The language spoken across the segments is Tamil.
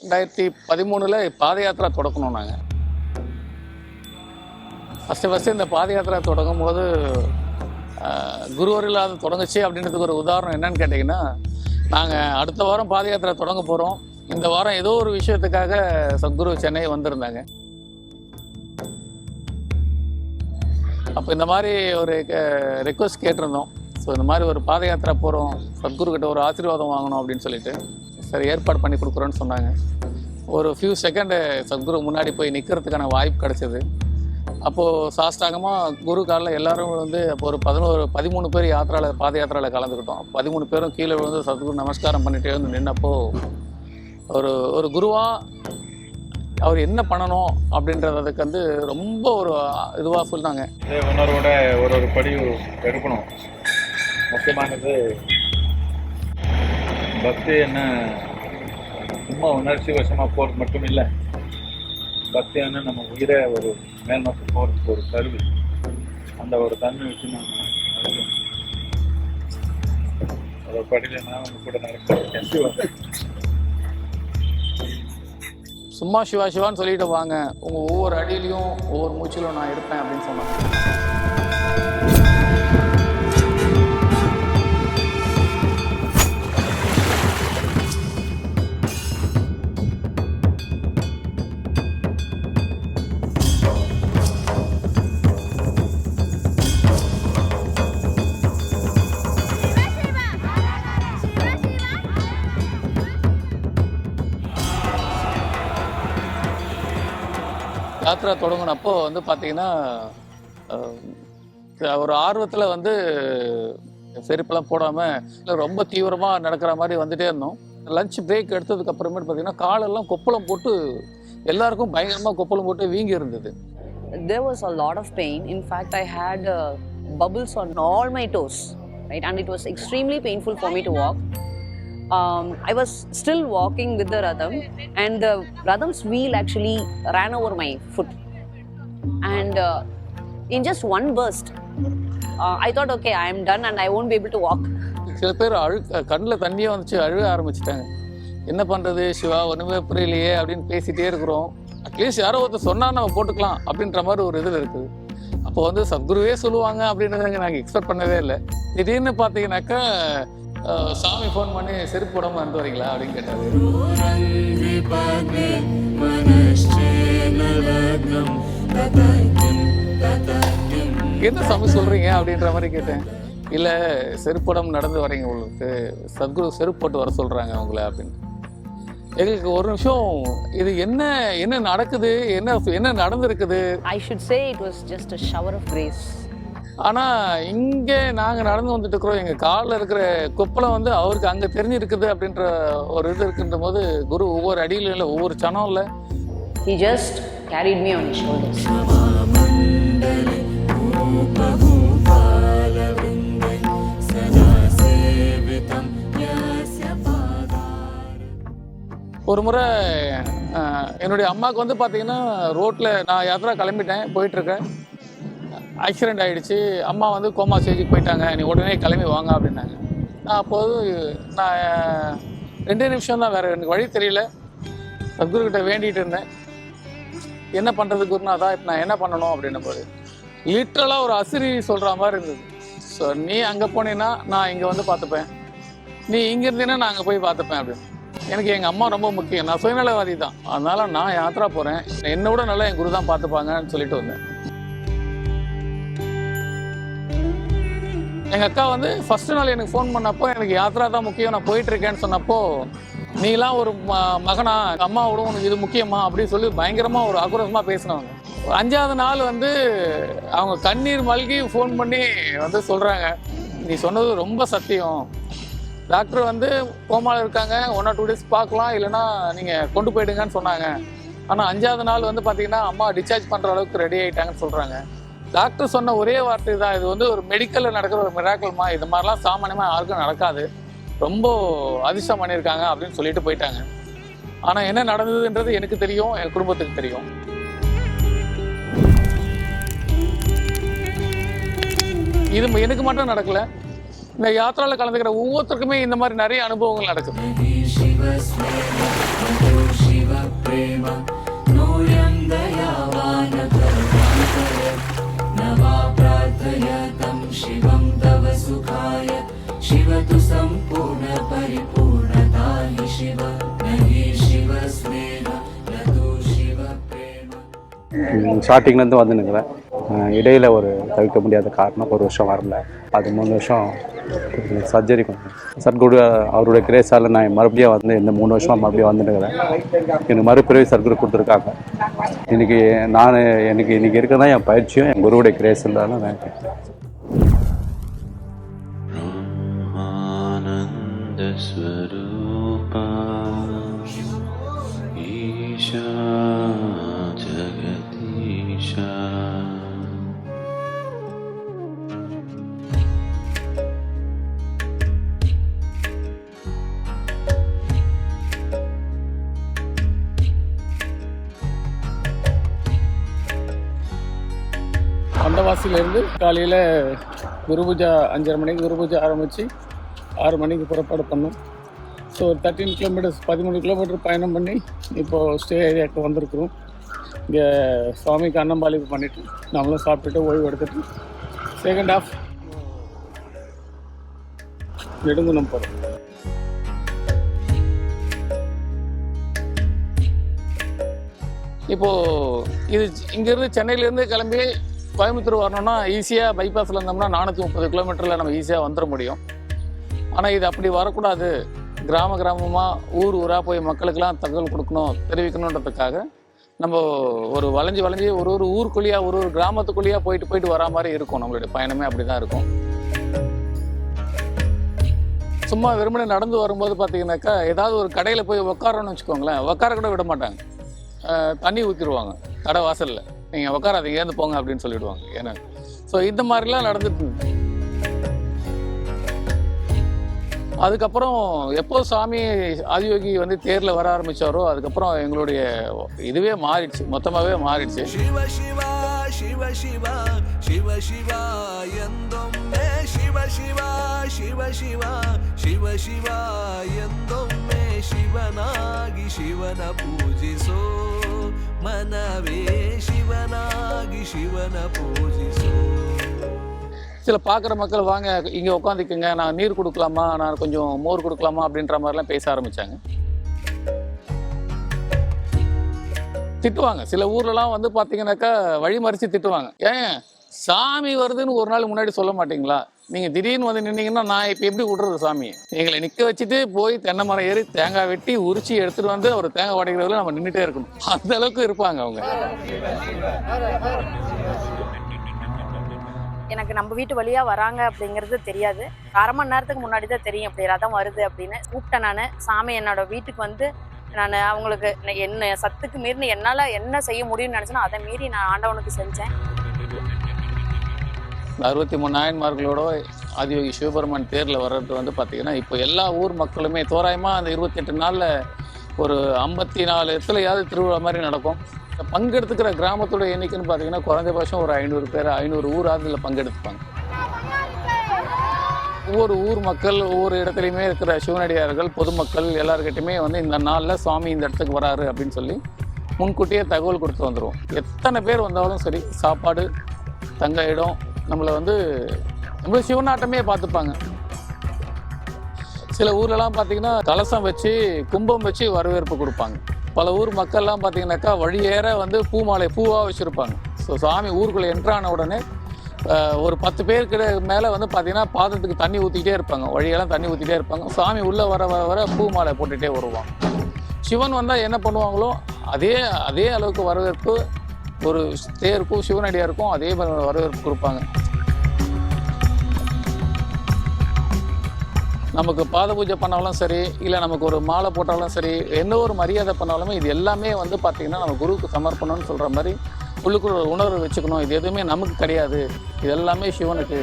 ரெண்டாயிரத்தி பதிமூணில் பாத யாத்திரா தொடக்கணும் நாங்கள் ஃபஸ்ட்டு ஃபஸ்ட்டு இந்த பாத யாத்திரா தொடங்கும் போது ஆஹ், குருவரில் அது தொடங்குச்சு அப்படின்றதுக்கு ஒரு உதாரணம் என்னன்னு கேட்டிங்கன்னா நாங்கள் அடுத்த வாரம் பாத யாத்திரா தொடங்க போகிறோம் இந்த வாரம் ஏதோ ஒரு விஷயத்துக்காக சத்குரு சென்னை வந்திருந்தாங்க. அப்போ இந்த மாதிரி ஒரு ரெக்வஸ்ட் கேட்டிருந்தோம். ஸோ இந்த மாதிரி ஒரு பாத யாத்திரா போகிறோம் சத்குரு கிட்ட ஒரு ஆசீர்வாதம் வாங்கணும் அப்படின்னு சொல்லிட்டு. சரி ஏற்பாடு பண்ணி கொடுக்குறோன்னு சொன்னாங்க. ஒரு ஃபியூ செகண்டு சத்குரு முன்னாடி போய் நிற்கிறதுக்கான வாய்ப்பு கிடச்சிது. அப்போது சாஷ்டாகமாக குரு காலில் எல்லாரும் வந்து அப்போ ஒரு பதினோரு பதிமூணு பேர் யாத்திராவில் பாத யாத்திராவில் கலந்துக்கிட்டோம். பதிமூணு பேரும் கீழே விழுந்து சத்குரு நமஸ்காரம் பண்ணிகிட்டே வந்து நின்னப்போ ஒரு ஒரு குருவாக அவர் என்ன பண்ணணும் அப்படின்றதுக்கு வந்து ரொம்ப ஒரு இதுவாக சொன்னாங்க. இதே உணர்வோட ஒரு ஒரு படி எடுக்கணும். முக்கியமானது பக்தி என்ன சும்மா உணர்ச்சி வசமாக போகிறது மட்டும் இல்லை. பக்தியான நம்ம உயிரை ஒரு மேல் நோக்கி போகிறதுக்கு ஒரு கருவி. அந்த ஒரு தன்மை வச்சு நம்ம அதை ஒரு நான் உங்க கூட நடக்கிறேன். சும்மா சிவா சிவான்னு சொல்லிட்டு வாங்க. உங்கள் ஒவ்வொரு அடியிலையும் ஒவ்வொரு மூச்சிலும் நான் இருப்பேன் அப்படின்னு சொன்னாங்க. யாத்திரை தொடங்கினப்போ வந்து பார்த்தீங்கன்னா ஒரு ஆர்வத்தில் வந்து செருப்பெல்லாம் போடாமல் ரொம்ப தீவிரமாக நடக்கிற மாதிரி வந்துட்டே இருந்தோம் லஞ்ச் பிரேக் எடுத்ததுக்கு அப்புறமேட்டு பார்த்தீங்கன்னா காலெல்லாம் கொப்பளம் போட்டு எல்லாருக்கும் பயங்கரமாக கொப்பளம் போட்டு வீங்கி இருந்தது there was a lot of pain. In fact, I had uh, bubbles on all my toes, right? And it was extremely painful for me to walk. Um, I was still walking with the Radham, and the Radham's wheel actually ran over my foot. And uh, in just one burst, uh, I thought, okay, I am done and I won't be able to walk. சில பேர் அழு கண்ணில் தண்ணியே வந்துச்சு அழுக ஆரம்பிச்சிட்டாங்க என்ன பண்ணுறது சிவா ஒன்றுமே புரியலையே அப்படின்னு பேசிகிட்டே இருக்கிறோம் அட்லீஸ்ட் யாரோ ஒருத்தர் சொன்னால் நம்ம போட்டுக்கலாம் அப்படின்ற மாதிரி ஒரு இதில் இருக்குது அப்போ வந்து சத்குருவே சொல்லுவாங்க அப்படின்றத நாங்கள் எக்ஸ்பெக்ட் பண்ணவே இல்லை திடீர்னு பார்த்தீங்கன்னாக்கா சாமி ஃபோன் பண்ணி செருப்பு போடாமல் வந்து வரீங்களா அப்படின்னு கேட்டாரு. என்ன சாமி சொல்கிறீங்க அப்படின்ற மாதிரி கேட்டேன். இல்லை செருப்படம் நடந்து வரீங்க உங்களுக்கு சத்குரு செருப்பு போட்டு வர சொல்கிறாங்க உங்களை அப்படின்னு. எங்களுக்கு ஒரு நிமிஷம் இது என்ன என்ன நடக்குது? என்ன என்ன நடந்திருக்குது? I should say it was just a shower of grace. ஆனால் இங்கே நாங்கள் நடந்து வந்துட்டு இருக்கிறோம் எங்கள் காலில் இருக்கிற கொப்பளம் வந்து அவருக்கு அங்கே தெரிஞ்சிருக்குது அப்படின்ற ஒரு இது இருக்குன்ற போது குரு ஒவ்வொரு அடியிலும் இல்லை ஒவ்வொரு சனம் இல்லை. He just carried me on his shoulders. ஒரு முறை என்னுடைய அம்மாவுக்கு வந்து பார்த்தீங்கன்னா ரோட்டில் நான் யாத்திரா கிளம்பிட்டேன் போயிட்டுருக்கேன். ஆக்சிடெண்ட் ஆகிடுச்சு அம்மா வந்து கோமா ஸ்டேஜுக்கு போயிட்டாங்க. நீ உடனே கிளம்பி வாங்க அப்படின்னாங்க. நான் அப்போது நான் ரெண்டே நிமிஷம் தான் வேறு எனக்கு வழி தெரியல. சத்குருக்கிட்ட வேண்டிகிட்டு இருந்தேன். என்ன பண்ணுறது குருநாதா இப்போ நான் என்ன பண்ணணும் அப்படின்ன போது லிட்ரலாக ஒரு அசிரி சொல்கிற மாதிரி இருந்தது. ஸோ நீ அங்கே போனீன்னா நான் இங்கே வந்து பார்த்துப்பேன். நீ இங்கே இருந்தீன்னா நான் அங்கே போய் பார்த்துப்பேன் அப்படின்னு. எனக்கு எங்கள் அம்மா ரொம்ப முக்கியம். நான் சுயநலவாதி தான் அதனால் நான் யாத்திரா போகிறேன் என்னை விட நல்லா என் குரு தான் பார்த்துப்பாங்கன்னு சொல்லிட்டு வந்தேன். எங்கள் அக்கா வந்து ஃபஸ்ட்டு நாள் எனக்கு ஃபோன் பண்ணப்போ எனக்கு யாத்ரா தான் முக்கியம் நான் போயிட்டுருக்கேன்னு சொன்னப்போ நீலாம் ஒரு ம மகனா? அம்மாவோட உனக்கு இது முக்கியமா? அப்படின்னு சொல்லி பயங்கரமாக ஒரு ஆக்ரோஷமாக பேசினவங்க. அஞ்சாவது நாள் வந்து அவங்க கண்ணீர் மல்கி ஃபோன் பண்ணி வந்து சொல்கிறாங்க நீ சொன்னது ரொம்ப சத்தியம். டாக்டர் வந்து கோமாவில் இருக்காங்க ஒன் ஆர் டூ டேஸ் பார்க்கலாம் இல்லைன்னா நீங்கள் கொண்டு போயிடுங்கன்னு சொன்னாங்க. ஆனால் அஞ்சாவது நாள் வந்து பார்த்தீங்கன்னா அம்மா டிஸ்சார்ஜ் பண்ணுற அளவுக்கு ரெடி ஆகிட்டாங்கன்னு சொல்கிறாங்க டாக்டர் சொன்ன ஒரே வார்த்தை தான் இது வந்து ஒரு மெடிக்கலில் நடக்கிற ஒரு மிராக்கல்மா இது மாதிரிலாம் சாமானியமாக யாருக்கும் நடக்காது. ரொம்ப அதிர்ஷ்டம் பண்ணியிருக்காங்க அப்படின்னு சொல்லிட்டு போயிட்டாங்க. ஆனால் என்ன நடந்ததுன்றது எனக்கு தெரியும் என் குடும்பத்துக்கு தெரியும். இது எனக்கு மட்டும் நடக்கல. இந்த யாத்திரால கலந்துக்கிற ஒவ்வொருத்தருக்குமே இந்த மாதிரி நிறைய அனுபவங்கள் நடக்குது. शिवं तव सुखाय। शिव तु सम्पूर्णपरिपूर्णता शिव। नहि शिवस्मेन न ஸ்டார்டிங்லேருந்து வந்து நிற்கிறேன் இடையில் ஒரு தவிர்க்க முடியாத காரணம் ஒரு வருஷம் வரல. அது மூணு வருஷம் சர்ஜரி பண்ணேன் சத்குரு அவருடைய கிரேஸால் நான் மறுபடியும் வந்து இந்த மூணு வருஷமாக மறுபடியும் வந்துட்டுக்கிறேன் எனக்கு மறுபிறவி சர்க்குரு கொடுத்துருக்காங்க. இன்றைக்கி நான் எனக்கு இன்றைக்கி இருக்கிறதான் என் பயிற்சியும் என் குருவுடைய கிரேஸ் இருந்தாலும் நான் ब्रह्मानन्दस्वरूपा ईशा जगदीशा காசிலேருந்து காலையில் குரு பூஜா அஞ்சரை மணிக்கு குரு பூஜா ஆரம்பித்து ஆறு மணிக்கு புறப்பாடு பண்ணோம். ஸோ தேர்ட்டின் தேர்ட்டீன் கிலோமீட்டர்ஸ் பதிமூணு கிலோமீட்டர் பயணம் பண்ணி இப்போது ஸ்டே ஏரியாவுக்கு வந்திருக்கிறோம். இங்கே சுவாமிக்கு அன்னம்பாளிப்பு பண்ணிவிட்டு நம்மளும் சாப்பிட்டுட்டு ஓய்வு எடுத்துட்டு செகண்ட் ஆஃப் நெடுங்குணம் போகிறோம் இப்போது இது இங்கேருந்து சென்னையிலேருந்து கிளம்பி கோயம்புத்தூர் வரணும்னா ஈஸியாக பைபாஸில் இருந்தோம்னா நானூற்றி முப்பது கிலோமீட்டரில் நம்ம ஈஸியாக வந்துட முடியும். ஆனால் இது அப்படி வரக்கூடாது. கிராம கிராமமாக ஊர் ஊராக போய் மக்களுக்கெல்லாம் தகவல் கொடுக்கணும் தெரிவிக்கணுன்றதுக்காக நம்ம ஒரு வளைஞ்சு வளைஞ்சு ஒரு ஒரு ஊருக்குள்ளேயா ஒரு ஒரு கிராமத்துக்குள்ளேயா போயிட்டு போயிட்டு வரா மாதிரி இருக்கும். நம்மளுடைய பயணமே அப்படி தான் இருக்கும். சும்மா வெறுமனே நடந்து வரும்போது பார்த்தீங்கன்னாக்கா ஏதாவது ஒரு கடையில் போய் உட்காரோன்னு வச்சுக்கோங்களேன் உட்கார கூட விட மாட்டாங்க. தண்ணி ஊற்றிடுவாங்க கடை வாசலில். நீங்கள் உட்காராதீங்க ஏந்து போங்க அப்படின்னு சொல்லிடுவாங்க ஏன்னா ஸோ இந்த மாதிரிலாம் நடந்துட்டு இருந்துச்சு. அதுக்கப்புறம் எப்போ சாமி ஆதியோகி வந்து தேரில் வர ஆரம்பிச்சாரோ அதுக்கப்புறம் எங்களுடைய இதுவே மாறிடுச்சு மொத்தமாகவே மாறிடுச்சு ಶಿವ ಶಿವ ಶಿವ ಶಿವ ಶಿವ ಶಿವ ಎಂದೊಮ್ಮೆ ಶಿವ ಶಿವ ಶಿವ ಶಿವ ಶಿವ ಶಿವ ಎಂದೊಮ್ಮೆ ಶಿವನಾಗಿ ಶಿವನ ಪೂಜಿಸೋ ಮನವೇ ಶಿವನಾಗಿ ಶಿವನ ಪೂಜಿಸೋ சில பார்க்குற மக்கள் வாங்க இங்கே உட்காந்துக்குங்க நான் நீர் கொடுக்கலாமா நான் கொஞ்சம் மோர் கொடுக்கலாமா அப்படின்ற மாதிரிலாம் பேச ஆரம்பிச்சாங்க திட்டுவாங்க சில ஊர்லலாம் வந்து பார்த்தீங்கன்னாக்கா வழிமறிச்சு திட்டுவாங்க ஏன் சாமி வருதுன்னு ஒரு நாள் முன்னாடி சொல்ல மாட்டீங்களா நீங்கள் திடீர்னு வந்து நின்னீங்கன்னா நான் இப்போ எப்படி விட்றது சாமி? எங்களை நிற்க வச்சுட்டு போய் தென்னை மரம் ஏறி தேங்காய் வெட்டி உரிச்சி எடுத்துகிட்டு வந்து ஒரு தேங்காய் உடைக்கிறதுல நம்ம நின்றுட்டே இருக்கணும். அந்த அளவுக்கு இருப்பாங்க அவங்க. எனக்கு நம்ம வீட்டு வழியா வராங்க அப்படிங்கிறது தெரியாது. அரை மணி நேரத்துக்கு முன்னாடி தான் தெரியும் அப்படி ரதம் வருது அப்படின்னு. கூப்பிட்டேன் நான். சாமி என்னோட வீட்டுக்கு வந்து நான் அவங்களுக்கு என்ன சத்துக்கு மீறினு என்னால் என்ன செய்ய முடியும்னு நினச்சேனோ அதை மீறி நான் ஆண்டவனுக்கு செஞ்சேன். அறுபத்தி மூணு நாயன்மார்களோட ஆதியோகி சிவபெருமான் தேரில் வர்றது வந்து பார்த்திங்கன்னா இப்போ எல்லா ஊர் மக்களுமே தோராயமாக அந்த இருபத்தெட்டு நாளில் ஒரு ஐம்பத்தி நாலு இடத்துலையாவது திருவிழா மாதிரி நடக்கும். பங்கெடுத்துக்கிற கிராமத்தோட எண்ணிக்கைன்னு பார்த்தீங்கன்னா குறைந்தபட்சம் ஒரு ஐநூறு பேர் ஐநூறு ஊராவது இதில் பங்கெடுத்துப்பாங்க. ஒவ்வொரு ஊர் மக்கள் ஒவ்வொரு இடத்துலையுமே இருக்கிற சிவனடியார்கள் பொதுமக்கள் எல்லாருக்கிட்டையுமே வந்து இந்த நாளில் சுவாமி இந்த இடத்துக்கு வராரு அப்படின்னு சொல்லி முன்கூட்டியே தகவல் கொடுத்து வந்துடுவோம் எத்தனை பேர் வந்தாலும் சரி சாப்பாடு தங்க இடம் நம்மளை வந்து நம்மள சிவனாட்டமே பார்த்துப்பாங்க. சில ஊர்லலாம் பார்த்தீங்கன்னா கலசம் வச்சு கும்பம் வச்சு வரவேற்பு கொடுப்பாங்க. பல ஊர் மக்கள்லாம் பார்த்தீங்கன்னாக்கா வழியேற வந்து பூ மாலை பூவாக வச்சுருப்பாங்க. ஸோ சாமி ஊருக்குள்ளே என்ட்ரான உடனே ஒரு பத்து பேருக்கு மேலே வந்து பார்த்தீங்கன்னா பாதத்துக்கு தண்ணி ஊற்றிக்கிட்டே இருப்பாங்க. வழியெல்லாம் தண்ணி ஊற்றிட்டே இருப்பாங்க. சாமி உள்ளே வர வர வர பூ மாலை போட்டுகிட்டே வருவாங்க. சிவன் வந்தால் என்ன பண்ணுவாங்களோ அதே அதே அளவுக்கு வரவேற்பு ஒரு தேருக்கும் சிவனடியாருக்கும் அதே மாதிரி வரவேற்பு கொடுப்பாங்க. நமக்கு பாத பூஜை பண்ணாலும் சரி இல்லை நமக்கு ஒரு மாலை போட்டாலும் சரி என்ன ஒரு மரியாதை பண்ணாலுமே இது எல்லாமே வந்து பார்த்திங்கன்னா நம்ம குருவுக்கு சமர்ப்பணம்னு சொல்கிற மாதிரி உள்ளுக்குள்ள ஒரு உணர்வு வச்சுக்கணும். இது எதுவுமே நமக்கு கிடையாது. இது எல்லாமே சிவனுக்கு.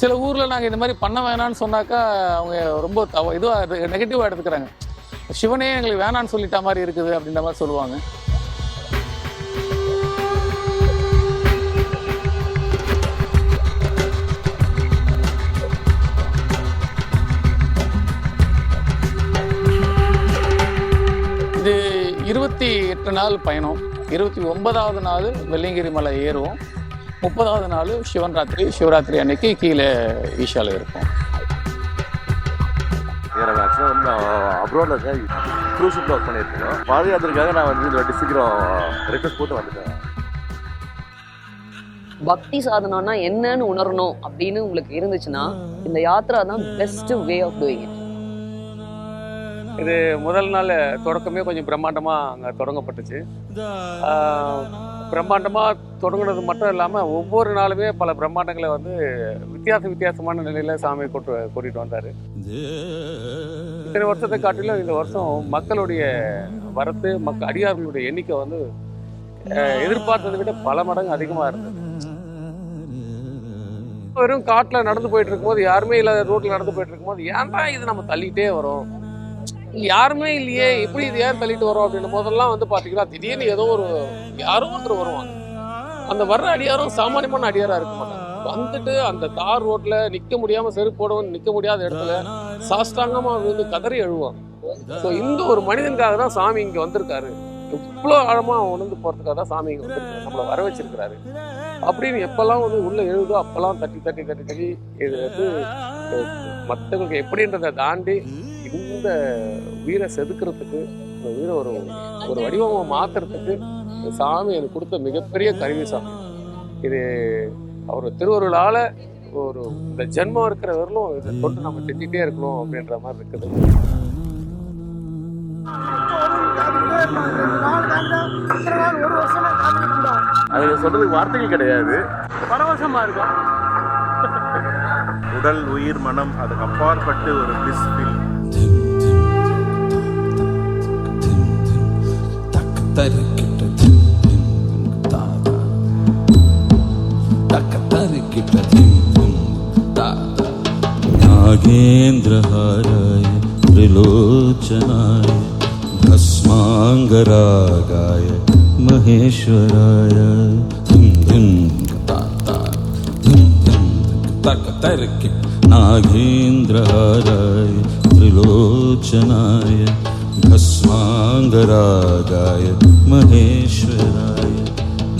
சில ஊரில் நாங்கள் இந்த மாதிரி பண்ண வேணாம்னு சொன்னாக்கா அவங்க ரொம்ப தவ இதுவாக நெகட்டிவாக எடுத்துக்கிறாங்க. சிவனே எங்களுக்கு வேணான்னு சொல்லிட்ட மாதிரி இருக்குது அப்படின்ற மாதிரி சொல்லுவாங்க. இது இருபத்தி எட்டு நாள் பயணம். இருபத்தி ஒன்பதாவது நாள் வெள்ளியங்கிரி மலை ஏறுவோம். முப்பதாவது நாள் சிவன் ராத்திரி சிவராத்திரி அன்னைக்கு கீழே ஈஷாவில் இருப்போம். வருஷம் வந்து நான் அப்ராடில் இருக்கேன் க்ரூஸ் ஷிப்பில் ஒர்க் பண்ணியிருக்கேன் பாத யாத்திரைக்காக நான் வந்து இந்த வாட்டி சீக்கிரம் ரெக்வஸ்ட் போட்டு வந்துட்டேன். பக்தி சாதனம்னா என்னன்னு உணரணும் அப்படின்னு உங்களுக்கு இருந்துச்சுன்னா இந்த யாத்ரா தான் best way of doing it இது முதல் நாள் தொடக்கமே கொஞ்சம் பிரம்மாண்டமாக அங்கே தொடங்கப்பட்டுச்சு. பிரம்மாண்டமாக தொடங்குனது மட்டும் இல்லாமல் ஒவ்வொரு நாளுமே பல பிரம்மாண்டங்களை வந்து வித்தியாச வித்தியாசமான நிலையில் சாமி கூட்டு கூட்டிகிட்டு வந்தார். இத்தனை வருஷத்தை காட்டிலும் இந்த வருஷம் மக்களுடைய வரத்து மக்க அடியார்களுடைய எண்ணிக்கை வந்து எதிர்பார்த்ததை விட பல மடங்கு அதிகமாக இருந்தது. வெறும் காட்டில் நடந்து போயிட்டு இருக்கும்போது யாருமே இல்லாத ரோட்டில் நடந்து போயிட்டு இருக்கும்போது ஏன்டா இது நம்ம தள்ளிக்கிட்டே வரும்? யாருமே இல்லையே எப்படி இது ஏன் தள்ளிட்டு வரோம் அப்படின்னும் போதெல்லாம் வந்து பார்த்தீங்கன்னா திடீர்னு ஏதோ ஒரு யாரோ ஒருத்தர் வருவாங்க. அந்த வர்ற அடியாரும் சாமானியமான அடியாரா இருக்க மாட்டாங்க. வந்துட்டு அந்த தார் ரோட்ல நிக்க முடியாம செருப்பு போடவும் நிக்க முடியாத இடத்துல சாஷ்டாங்கமா விழுந்து கதறி எழுவாங்க. ஸோ இந்த ஒரு மனிதனுக்காக தான் சாமி இங்க வந்திருக்காரு. இவ்வளோ ஆழமா உணர்ந்து போறதுக்காக தான் சாமி இங்க வந்திருக்காரு. நம்மளை வர வச்சிருக்கிறாரு. அப்படின்னு எப்பெல்லாம் வந்து உள்ள எழுதோ அப்பெல்லாம் தட்டி தட்டி தட்டி தட்டி இது வந்து மற்றவங்களுக்கு எப்படின்றதை தாண்டி இந்த உயிரை செதுக்கிறதுக்கு இந்த உயிரை ஒரு ஒரு வடிவமாக மாத்துறதுக்கு சாமி எனக்கு கொடுத்த மிகப்பெரிய கருவி சாமி. இது அவர் திருவருளால ஒரு இந்த ஜென்மம் இருக்கிற வரலும் இதை தொட்டு நம்ம செஞ்சுட்டே இருக்கணும் அப்படின்ற மாதிரி இருக்குது. அது சொல்றதுக்கு வார்த்தைகள் கிடையாது. பரவசமா இருக்கும். உடல் உயிர் மனம் அதுக்கு அப்பாற்பட்டு ஒரு பிளிஸ் ஃபீல் नागेन्द्रहाराय त्रिलोचनाय भस्मांगरागाय महेश्वराय नागेन्द्रहाराय त्रिलोचनाय भस्माङ्गरागाय महेश्वराय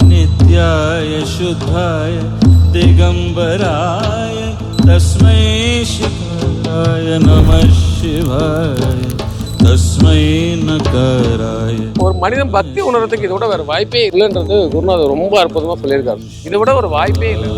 नित्याय शुद्धाय दिगम्बराय तस्मै शिवाय नमः शिवाय तस्मै नकाराय ஒரு மனிதன் பக்தி உணர்றதுக்கு இதை விட வேற வாய்ப்பே இல்லைன்றது குருநாதர் ரொம்ப அற்புதமா சொல்லியிருக்காரு இதை விட ஒரு வாய்ப்பே இல்லை